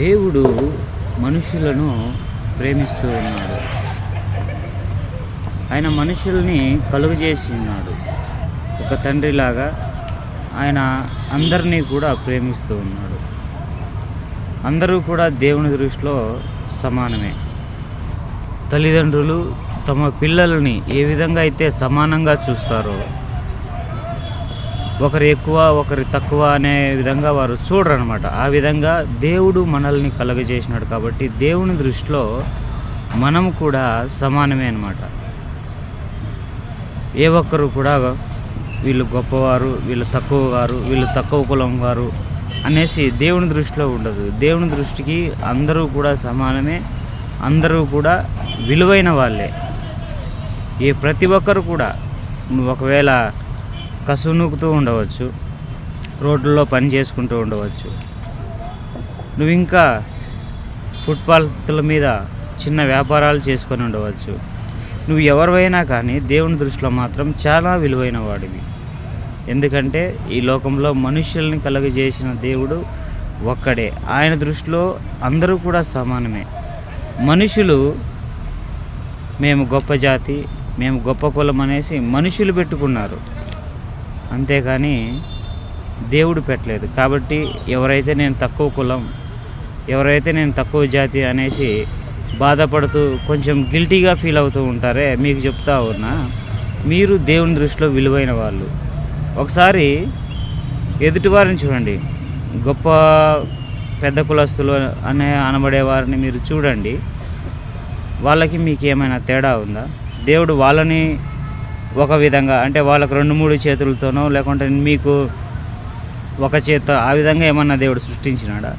దేవుడు మనుషులను ప్రేమిస్తూ ఉన్నాడు. ఆయన మనుషుల్ని కలుగజేసి ఉన్నాడు. ఒక తండ్రిలాగా ఆయన అందరినీ కూడా ప్రేమిస్తూ ఉన్నాడు. అందరూ కూడా దేవుని దృష్టిలో సమానమే. తల్లిదండ్రులు తమ పిల్లలని ఏ విధంగా అయితే సమానంగా చూస్తారో ఒకరు ఎక్కువ ఒకరు తక్కువ అనే విధంగా వారు చూడరు అనమాట ఆ విధంగా దేవుడు మనల్ని కలగజేసినాడు కాబట్టి దేవుని దృష్టిలో మనం కూడా సమానమే అనమాట ఏ ఒక్కరు కూడా వీళ్ళు గొప్పవారు వీళ్ళు తక్కువ వారు వీళ్ళు తక్కువ కులం వారు అనేసి దేవుని దృష్టిలో ఉండదు. దేవుని దృష్టికి అందరూ కూడా సమానమే అందరూ కూడా విలువైన వాళ్ళే. ఏ ప్రతి ఒక్కరు కూడా ఒకవేళ కసువు ఉండవచ్చు. రోడ్లలో పని చేసుకుంటూ ఉండవచ్చు. నువ్వు ఇంకా ఫుట్పాత్ల మీద చిన్న వ్యాపారాలు చేసుకొని ఉండవచ్చు. నువ్వు ఎవరివైనా కానీ దేవుని దృష్టిలో మాత్రం చాలా విలువైన వాడివి. ఎందుకంటే ఈ లోకంలో మనుషుల్ని కలుగజేసిన దేవుడు ఒక్కడే. ఆయన దృష్టిలో అందరూ కూడా సమానమే. మనుషులు మేము గొప్ప జాతి మేము గొప్ప కులం అనేసి మనుషులు పెట్టుకున్నారు. అంతేకాని దేవుడు పెట్టలేదు. కాబట్టి ఎవరైతే నేను తక్కువ కులం ఎవరైతే నేను తక్కువ జాతి అనేసి బాధపడుతూ కొంచెం గిల్టీగా ఫీల్ అవుతూ ఉంటారే మీకు చెప్తా ఉన్నా మీరు దేవుని దృష్టిలో విలువైన వాళ్ళు. ఒకసారి ఎదుటివారిని చూడండి. గొప్ప పెద్ద కులస్తులు అనే అనబడే వారిని మీరు చూడండి. వాళ్ళకి మీకు ఏమైనా తేడా ఉందా? దేవుడు వాళ్ళని ఒక విధంగా అంటే వాళ్ళకు రెండు మూడు చేతులతోనో లేకుంటే మీకు ఒక చేత్తో ఆ విధంగా ఏమన్నా దేవుడు సృష్టించినాడా?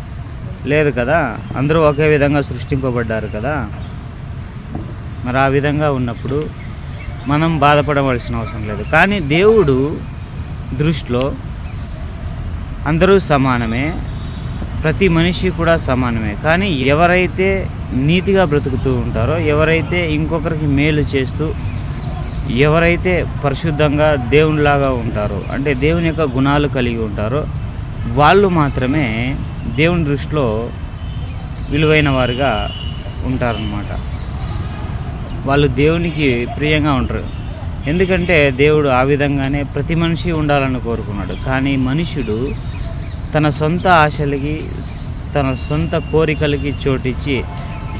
లేదు కదా? అందరూ ఒకే విధంగా సృష్టింపబడ్డారు కదా? మరి ఆ విధంగా ఉన్నప్పుడు మనం బాధపడవలసిన అవసరం లేదు. కానీ దేవుడు దృష్టిలో అందరూ సమానమే ప్రతి మనిషి కూడా సమానమే. కానీ ఎవరైతే నీతిగా బ్రతుకుతూ ఉంటారో ఎవరైతే ఇంకొకరికి మేలు చేస్తూ ఎవరైతే పరిశుద్ధంగా దేవునిలాగా ఉంటారో అంటే దేవుని యొక్క గుణాలు కలిగి ఉంటారో వాళ్ళు మాత్రమే దేవుని దృష్టిలో విలువైన వారుగా ఉంటారనమాట వాళ్ళు దేవునికి ప్రియంగా ఉంటారు. ఎందుకంటే దేవుడు ఆ విధంగానే ప్రతి మనిషి ఉండాలని కోరుకున్నాడు. కానీ మనుషుడు తన సొంత ఆశలకి తన సొంత కోరికలకి చోటిచ్చి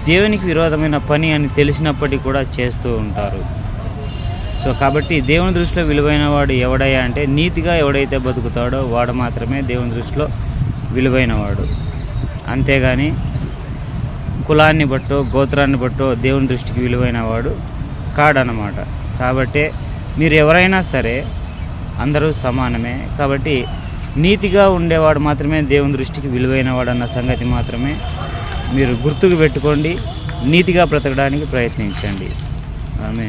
దేవునికి విరోధమైన పని అని తెలిసినప్పటికీ కూడా చేస్తూ ఉంటారు. సో కాబట్టి దేవుని దృష్టిలో విలువైన వాడు ఎవడయ్యా అంటే నీతిగా ఎవడైతే బతుకుతాడో వాడు మాత్రమే దేవుని దృష్టిలో విలువైనవాడు. అంతేగాని కులాన్ని బట్టో గోత్రాన్ని బట్టో దేవుని దృష్టికి విలువైన వాడు కాడనమాట కాబట్టి మీరు ఎవరైనా సరే అందరూ సమానమే. కాబట్టి నీతిగా ఉండేవాడు మాత్రమే దేవుని దృష్టికి విలువైన వాడు అన్న సంగతి మాత్రమే మీరు గుర్తుకు పెట్టుకోండి. నీతిగా బ్రతకడానికి ప్రయత్నించండి. ఆమె